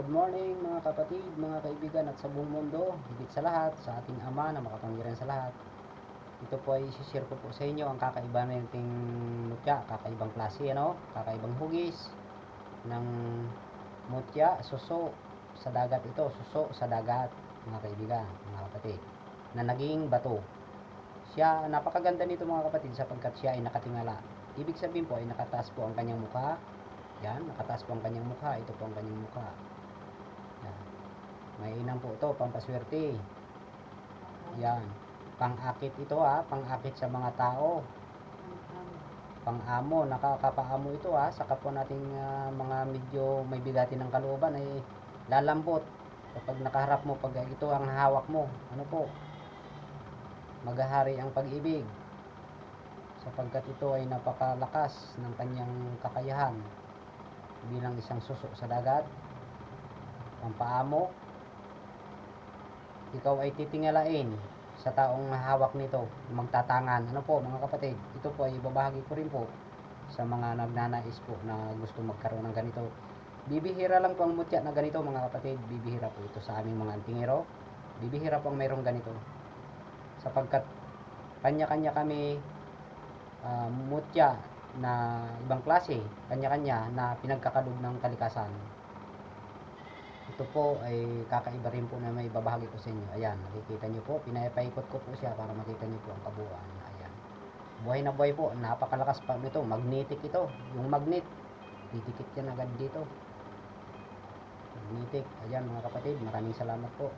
good morning mga kapatid, mga kaibigan at sa buong mundo, higit sa lahat, sa ating Ama na makapangyarihan sa lahat. Ito po ay share ko po sa inyo ang kakaiba ng ating mutya, kakaibang klase, ano? kakaibang hugis ng mutya, suso sa dagat ito, suso sa dagat, mga kaibigan, mga kapatid, na naging bato. Siya, napakaganda nito mga kapatid sapagkat siya ay nakatingala. Ibig sabihin po ay nakataas po ang kanyang mukha, yan, nakataas po ang kanyang mukha. Ito po ang kanyang mukha. Inang po ito, pampaswerte. Yan. Pang-akit ito ha, pang-akit sa mga tao. Pang-amo, nakakapaamo ito ha, sa kapwa nating ah, mga medyo may bigati ng kalooban ay lalambot. Kapag nakaharap mo, pag ito ang hawak mo, ano po, maghahari ang pag-ibig sapagkat ito ay napakalakas ng kanyang kakayahan bilang isang suso sa dagat pampaamo ikaw ay titingalain sa taong hawak nito magtatangan. Ano po mga kapatid? Ito po ay babahagi ko rin po sa mga nagnanais po na gusto magkaroon ng ganito. Bibihira lang po ang mutya na ganito mga kapatid. Bibihira po ito sa aming mga antingero. Bibihira po ang mayroong ganito. Sapagkat kanya-kanya kami ah, mutya na ibang klase, kanya-kanya na pinagkakadug ng kalikasan. Ito po ay kakaiba rin po na may babahagi ko sa inyo. Ayan, nakikita nyo po, pinapaikot ko po siya para makita nyo po ang kabuuan. Ayan. Buhay na buhay po, napakalakas pa nito, magnetic ito. Yung magnet, didikit yan agad dito. Magnetic. Ayan mga kapatid, maraming salamat po.